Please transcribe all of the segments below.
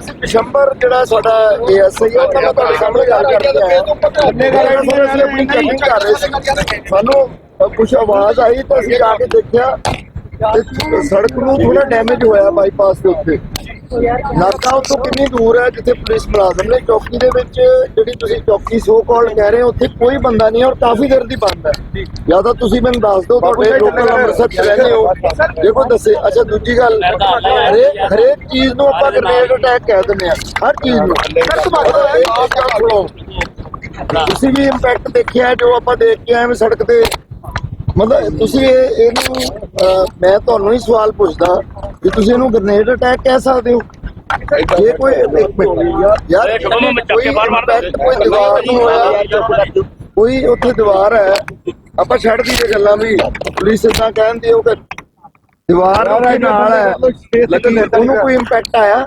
ਅਸੀਂ ਦਸੰਬਰ ਜਿਹੜਾ ਸਾਡਾ ਏਐਸਆਈ ਉਹ ਤਾਂ ਮੈਂ ਤੁਹਾਡੇ ਸਾਹਮਣੇ ਗੱਲ ਕਰਕੇ ਆਇਆ ਕਿੰਨੇ ਗੱਲ ਅਸੀਂ ਆਪਣੀ ਚੈਕਿੰਗ ਕਰ ਰਹੇ ਸੀ। ਸਾਨੂੰ ਕੁਝ ਆਵਾਜ਼ ਆਈ ਤਾਂ ਅਸੀਂ ਆ ਕੇ ਦੇਖਿਆ। ਸੜਕ ਨੂੰ ਥੋੜਾ ਡੈਮੇਜ ਹੋਇਆ ਬਾਈਪਾਸ ਦੇ ਉੱਤੇ। ਨਾਕਾ ਉੱਥੋਂ ਕਿੰਨੀ ਦੂਰ ਹੈ ਜਿੱਥੇ ਪੁਲਿਸ ਮੁਲਾਜ਼ਮ ਨੇ ਚੌਕੀ ਦੇ ਵਿੱਚ ਜਿਹੜੀ ਤੁਸੀਂ ਚੌਕੀ ਸੋ ਕਾਲ ਕਹਿ ਰਹੇ ਹੋ ਉੱਥੇ ਕੋਈ ਬੰਦਾ ਨਹੀਂ ਹੈ ਔਰ ਕਾਫੀ ਦੇਰ ਦੀ ਬੰਦ ਹੈ। ਜਾਂ ਤਾਂ ਤੁਸੀਂ ਮੈਨੂੰ ਦੱਸ ਦਿਓ ਤੁਹਾਡੇ ਲੋਕਲ ਅੰਮ੍ਰਿਤਸਰ ਚ ਰਹਿੰਦੇ ਹੋ। ਕੋਈ ਦੱਸੇ ਅੱਛਾ ਦੂਜੀ ਗੱਲ ਹਰੇਕ ਹਰੇਕ ਚੀਜ਼ ਨੂੰ ਆਪਾਂ ਗ੍ਰੇਨੇਡ ਅਟੈਕ ਕਹਿ ਦਿੰਦੇ ਆ ਹਰ ਚੀਜ਼ ਨੂੰ। ਤੁਸੀਂ ਵੀ ਇੰਪੈਕਟ ਦੇਖਿਆ ਜੋ ਆਪਾਂ ਦੇਖ ਕੇ ਆਏ ਹਾਂ ਸੜਕ ਤੇ। ਮਤਲਬ ਤੁਸੀਂ ਇਹ ਇਹਨੂੰ ਮੈਂ ਤੁਹਾਨੂੰ ਹੀ ਸਵਾਲ ਪੁੱਛਦਾ ਕਿ ਤੁਸੀਂ ਇਹਨੂੰ ਗ੍ਰੇਨੇਡ ਅਟੈਕ ਕਹਿ ਸਕਦੇ ਹੋ। ਜੇ ਕੋਈ ਇੱਕ ਮਿੰਟ ਯਾਰ ਕੋਈ ਦੀਵਾਰ ਨੂੰ ਹੋਇਆ ਕੋਈ ਉੱਥੇ ਦੀਵਾਰ ਹੈ। ਆਪਾਂ ਛੱਡ ਦਈਏ ਗੱਲਾਂ ਵੀ ਪੁਲਿਸ ਇਦਾਂ ਕਹਿੰਦੀ ਉਹ ਕਿ ਦੀਵਾਰ ਉਹਦੇ ਨਾਲ ਹੈ। ਲੇਕਿਨ ਉਹਨੂੰ ਕੋਈ ਇੰਪੈਕਟ ਆਇਆ।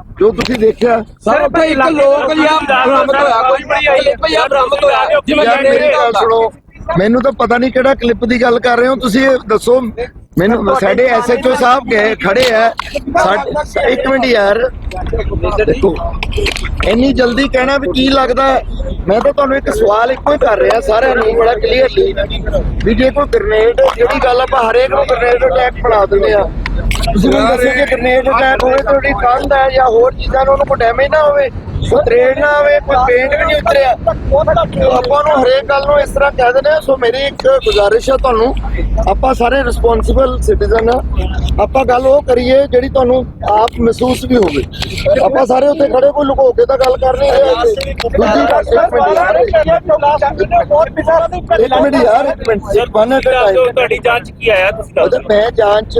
ਜੋ ਤੁਸੀਂ ਦੇਖਿਆ ਸਰ ਉੱਥੇ ਇੱਕ ਲੋਕ ਜਿਹਾ ਬਰਾਮਦ ਹੋਇਆ ਕੋਈ? ਲੋਕ ਜਿਹਾ ਬਰਾਮਦ ਹੋਇਆ। ਜਿਵੇਂ ਯਾਰ ਮੇਰੀ ਗੱਲ ਸੁਣੋ। ਮੈਨੂੰ ਤਾਂ ਪਤਾ ਨਹੀਂ ਕਿਹੜਾ ਕਲਿੱਪ ਦੀ ਗੱਲ ਕਰ ਰਹੇ ਹੋ। ਤੁਸੀਂ ਇਹ ਦੱਸੋ। ਮੈਨੂੰ ਸਾਡੇ ਐਸਐਚਓ ਸਾਹਿਬ ਗਏ ਖੜੇ ਸਾ- ਇੱਕ ਮਿੰਟ ਯਾਰ। ਦੇਖੋ ਇੰਨੀ ਜਲਦੀ ਕਹਿਣਾ ਵੀ ਕੀ ਲੱਗਦਾ ਹੈ? ਮੈਂ ਤਾਂ ਤੁਹਾਨੂੰ ਇੱਕ ਸਵਾਲ ਇੱਕੋ ਹੀ ਕਰ ਰਿਹਾ। ਸਾਰਿਆਂ ਨੂੰ ਬੜਾ ਕਲੀਅਰਲੀ ਵੀ ਜੇ ਕੋਈ ਗ੍ਰਨੇਡ ਜਿਹੜੀ ਗੱਲ ਆਪਾਂ ਹਰੇਕ ਨੂੰ ਗ੍ਰਨੇਡ ਅਟੈਕ ਬਣਾ ਦਿੰਦੇ ਆ ਤੁਸੀਂ ਮੈਨੂੰ ਦੱਸੋ ਕਿ ਗ੍ਰਨੇਡ ਅਟੈਕ ਹੋਵੇ ਤਾਂ ਉਹਦੀ ਕੰਧ ਹੈ ਜਾਂ ਹੋਰ ਚੀਜ਼ਾਂ ਨੂੰ ਉਹਨੂੰ ਕੋਈ ਡੈਮੇਜ ਨਾ ਹੋਵੇ ਕੋਈ ਤਰੇੜ ਨਾ ਹੋਵੇ ਕੋਈ ਪੇਂਟ ਵੀ ਨਹੀਂ ਉਤਰਿਆ। ਤਾਂ ਆਪਾਂ ਨੂੰ ਹਰੇਕ ਗੱਲ ਨੂੰ ਇਸ ਤਰ੍ਹਾਂ ਕਹਿ ਦਿੰਦੇ ਆ ਸੋ ਮੇਰੀ ਇੱਕ ਗੁਜ਼ਾਰਿਸ਼ ਹੈ ਤੁਹਾਨੂੰ। ਆਪਾਂ ਸਾਰੇ ਰਿਸਪੌਂਸਿਬਲ ਸਿਟੀਜ਼ਨ ਆ। ਆਪਾਂ ਗੱਲ ਉਹ ਕਰੀਏ ਜਿਹੜੀ ਤੁਹਾਨੂੰ ਆਪ ਮਹਿਸੂਸ ਵੀ ਹੋਵੇ। ਆਪਾਂ ਸਾਰੇ ਉੱਥੇ ਖੜੇ ਕੋਈ ਲੁਕੋ ਕੇ ਤਾਂ ਗੱਲ ਕਰ ਨਹੀਂ ਰਹੇ। ਦੂਜੀ ਗੱਲ ਇੱਕ ਮਿੰਟ ਯਾਰ। ਇੱਕ ਮਿੰਟ ਯਾਰ ਇੱਕ ਮਿੰਟ। ਵਨ ਐਟ ਟਾਈਮ ਤੁਹਾਡੀ ਜਾਂਚ ਕੀ ਆਇਆ ਤੁਸੀਂ ਮੈਂ ਜਾਂਚ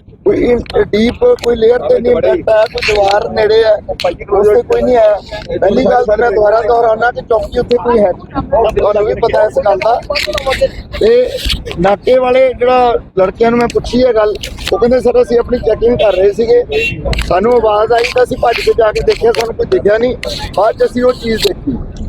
ਕੋਈ ਡੀਪ ਕੋਈ ਲੇਅਰ ਤੇ ਨਹੀਂ ਇੰਪੈਕਟ ਆਇਆ ਕੋਈ ਦੀਵਾਰ ਨੇੜੇ ਹੈ ਉਸ ਤੇ ਕੋਈ ਨਹੀਂ ਆਇਆ ਪਹਿਲੀ ਗੱਲ ਤਾਂ ਮੈਂ ਦੁਬਾਰਾ ਦੁਹਰਾਉਣਾ ਕਿ ਚੌਕੀ ਉੱਥੇ ਕੋਈ ਹੈ ਤੁਹਾਨੂੰ ਵੀ ਪਤਾ ਇਸ ਗੱਲ ਦਾ। ਤੇ ਨਾਕੇ ਵਾਲੇ ਜਿਹੜਾ ਲੜਕਿਆਂ ਨੂੰ ਮੈਂ ਪੁੱਛੀ ਹੈ ਗੱਲ ਉਹ ਕਹਿੰਦੇ ਸਰ ਅਸੀਂ ਆਪਣੀ ਚੈਕਿੰਗ ਕਰ ਰਹੇ ਸੀਗੇ। ਸਾਨੂੰ ਆਵਾਜ਼ ਆਈ ਤਾਂ ਅਸੀਂ ਭੱਜ ਕੇ ਜਾ ਕੇ ਦੇਖਿਆ ਸਾਨੂੰ ਕੋਈ ਦਿਖਿਆ ਨਹੀਂ। ਬਾਅਦ ਚ ਅਸੀਂ ਉਹ ਚੀਜ਼ ਦੇਖੀ।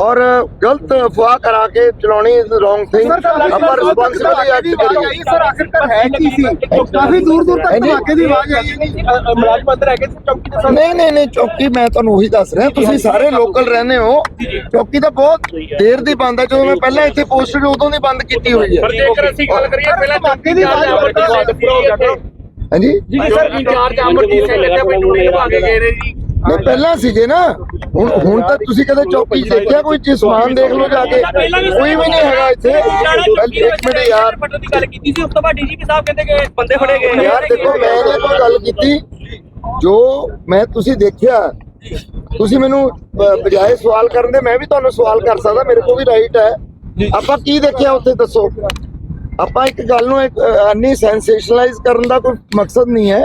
ਔਰ ਗਲਤ ਅਫਵਾਹ ਕਰਾ ਕੇ ਚਲਾਉਣੀ ਇਜ਼ ਰੋਂਗ ਥਿੰਗ ਆਪਾਂ ਰਿਸਪੌਂਸਿਬਿਲਟੀ ਐਕਟ ਕਰੀਏ। ਸਰ ਆਖਿਰਕਾਰ ਹੈ ਕੀ ਸੀ? ਕਾਫੀ ਦੂਰ ਦੂਰ ਤੱਕ। ਧਮਾਕੇ ਦੀ ਆਵਾਜ਼ ਆਈ ਮੁਲਾਜ਼ਮ ਅੰਦਰ ਹੈਗੇ ਚੌਕੀ ਦੇ ਨਹੀਂ ਨਹੀਂ ਨਹੀਂ ਚੌਕੀ ਮੈਂ ਤੁਹਾਨੂੰ ਉਹੀ ਦੱਸ ਰਿਹਾ। ਤੁਸੀਂ ਸਾਰੇ ਲੋਕਲ ਰਹਿੰਦੇ ਹੋ। ਚੌਕੀ ਤਾਂ ਬਹੁਤ ਦੇਰ ਦੀ ਬੰਦ ਹੈ। ਜਦੋਂ ਮੈਂ ਪਹਿਲਾਂ ਇੱਥੇ ਪੋਸਟਡ ਉਦੋਂ ਦੀ ਬੰਦ ਕੀਤੀ ਹੋਈ ਹੈ। ਪਰ ਜੇਕਰ ਅਸੀਂ ਗੱਲ ਕਰੀਏ ਪਹਿਲਾਂ ਧਮਾਕੇ ਦੀ ਆਵਾਜ਼ ਹਾਂਜੀ। ਜੀ ਸਰ ਇੰਚਾਰਜ ਅਮਰਜੀਤ ਸਿੰਘ ਇੱਥੇ ਆਪਣੀ ਡਿਊਟੀ ਨਿਭਾ ਕੇ ਗਏ ਨੇ ਜੀ। ਨਹੀਂ ਪਹਿਲਾਂ ਸੀਗੇ ਨਾ ਹੁਣ ਹੁਣ ਤਾਂ ਤੁਸੀਂ ਕਦੇ ਚੌਕੀ ਦੇਖਿਆ ਕੋਈ ਚੀਜ਼ ਸਮਾਨ ਦੇਖ ਲਓ ਜਾ ਕੇ? ਕੋਈ ਵੀ ਨਹੀਂ ਹੈਗਾ ਇੱਥੇ। ਇੱਕ ਮਿੰਟ ਯਾਰ। ਪੱਟਣ ਦੀ ਗੱਲ ਕੀਤੀ ਸੀ ਉਸ ਤੋਂ ਬਾਅਦ ਡੀਜੀਪੀ ਸਾਹਿਬ ਕਹਿੰਦੇ ਕਿ ਬੰਦੇ ਫੜੇ ਗਏ। ਯਾਰ ਦੇਖੋ ਮੈਂ ਇਹ ਕੋਈ ਗੱਲ ਕੀਤੀ। ਜੋ ਮੈਂ ਤੁਸੀਂ ਦੇਖਿਆ ਤੁਸੀਂ ਮੈਨੂੰ ਬਜਾਏ ਸਵਾਲ ਕਰਨ ਦੇ ਮੈਂ ਵੀ ਤੁਹਾਨੂੰ ਸਵਾਲ ਕਰ ਸਕਦਾ ਮੇਰੇ ਕੋਲ ਵੀ ਰਾਈਟ ਹੈ। ਆਪਾਂ ਕੀ ਦੇਖਿਆ ਉੱਥੇ ਦੱਸੋ? ਆਪਾਂ ਇੱਕ ਗੱਲ ਨੂੰ ਇੱਕ ਅੰਨੀ ਸੈਂਸੇਸ਼ਨਲਾਈਜ਼ ਕਰਨ ਦਾ ਕੋਈ ਮਕਸਦ ਨਹੀਂ ਹੈ।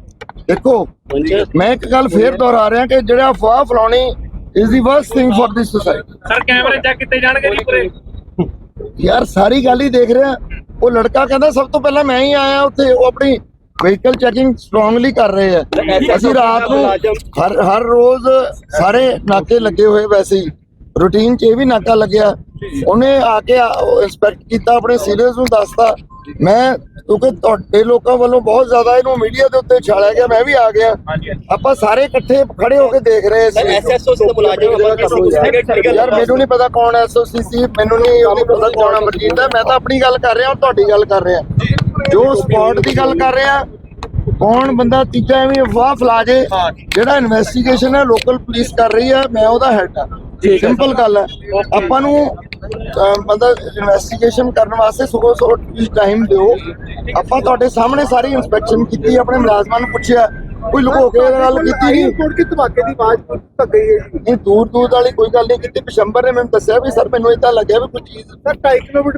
ਦੇਖੋ ਮੈਂ ਇੱਕ ਗੱਲ ਫੇਰ ਦੁਹਰਾ ਰਿਹਾ ਕਿ ਜਿਹੜਾ ਅਫਵਾਹ ਫਲਾਉਣੀ is the worst thing for this society sir ਕੈਮਰੇ ਚੈੱਕ ਕੀਤੇ ਜਾਣਗੇ ਜੀ ਪੂਰੇ? ਯਾਰ ਸਾਰੀ ਗੱਲ ਹੀ ਦੇਖ ਰਿਹਾ। ਉਹ ਲੜਕਾ ਕਹਿੰਦਾ ਸਭ ਤੋਂ ਪਹਿਲਾਂ ਮੈਂ ਹੀ ਆਇਆ ਉੱਥੇ। ਉਹ ਆਪਣੀ ਵਹੀਕਲ ਚੈਕਿੰਗ ਸਟਰੋਂਗਲੀ ਕਰ ਰਹੇ ਆ ਅਸੀਂ ਰਾਤ ਨੂੰ ਹਰ ਹਰ ਰੋਜ਼ ਸਾਰੇ ਨਾਕੇ ਲੱਗੇ ਹੋਏ ਵੈਸੇ ਹੀ। ਰੂਟੀਨ 'ਚ ਇਹ ਵੀ ਨਾਕਾ ਲੱਗਿਆ। ਉਹਨੇ ਆ ਕੇ ਇੰਸਪੈਕਟ ਕੀਤਾ ਆਪਣੇ ਸੀਨੀਅਰਸ ਨੂੰ ਦੱਸਤਾ। ਮੈਂ ਕਿਉਂਕਿ ਤੁਹਾਡੇ ਲੋਕਾਂ ਵੱਲੋਂ ਬਹੁਤ ਜ਼ਿਆਦਾ ਇਹਨੂੰ ਮੀਡੀਆ ਦੇ ਉੱਤੇ ਛਾਲਿਆ ਗਿਆ ਮੈਂ ਵੀ ਆ ਗਿਆ। ਆਪਾਂ ਸਾਰੇ ਇਕੱਠੇ ਖੜੇ ਹੋ ਕੇ ਦੇਖ ਰਹੇ ਸੀ। ਐਸਐਸਓ ਦੇ ਮੁਲਾਜ਼ਮ ਯਾਰ ਮੈਨੂੰ ਨਹੀਂ ਪਤਾ ਕੌਣ ਐਸਓਸੀ ਸੀ ਮੈਨੂੰ ਨਹੀਂ ਉਹਦੀ ਪਤਾ ਕੌਣ ਅਮਰਜੀਤ ਹੈ ਮੈਂ ਤਾਂ ਆਪਣੀ ਗੱਲ ਕਰ ਰਿਹਾ ਹਾਂ ਤੁਹਾਡੀ ਗੱਲ ਕਰ ਰਿਹਾ। ਜੋ ਸਪੌਟ ਦੀ ਗੱਲ ਕਰ ਰਿਹਾ ਕੌਣ ਬੰਦਾ ਤੀਜਾ ਐਵੇਂ ਅਫਵਾਹ ਫਲਾ ਜੇ। ਜਿਹੜਾ ਇਨਵੈਸਟੀਗੇਸ਼ਨ ਹੈ ਲੋਕਲ ਪੁਲਿਸ ਕਰ ਰਹੀ ਹੈ ਮੈਂ ਉਹਦਾ ਹੈਡ ਸਿੰਪਲ ਗੱਲ ਹੈ। ਆਪਾਂ ਨੂੰ ਬੰਦਾ ਇਨਵੈਸਟੀਗੇਸ਼ਨ ਕਰਨ ਵਾਸਤੇ ਸੁਬਹ ਸੋ ਟਾਈਮ ਦਿਓ। ਆਪਾਂ ਤੁਹਾਡੇ ਸਾਹਮਣੇ ਸਾਰੀ ਇਨਸਪੈਕਸ਼ਨ ਕੀਤੀ ਆਪਣੇ ਮੁਲਾਜ਼ਮਾਂ ਨੂੰ ਪੁੱਛਿਆ ਕੋਈ ਲੁਕੋ ਕੇ ਗੱਲ ਕੀਤੀ ਨਹੀਂ? ਕੋਟ ਕੀ ਧਮਾਕੇ ਦੀ ਆਵਾਜ਼ ਤੱਕ ਗਈ ਹੈ ਜੀ। ਇਹ ਦੂਰ ਦੂਰ ਵਾਲੀ ਕੋਈ ਗੱਲ ਨਹੀਂ ਕੀਤੀ। ਪਿਸ਼ੰਬਰ ਨੇ ਮੈਨੂੰ ਦੱਸਿਆ ਵੀ ਸਰ ਮੈਨੂੰ ਇਦਾਂ ਲੱਗਿਆ ਵੀ ਕੋਈ ਚੀਜ਼ ਸਰ 2.5 ਕਿਲੋਮੀਟਰ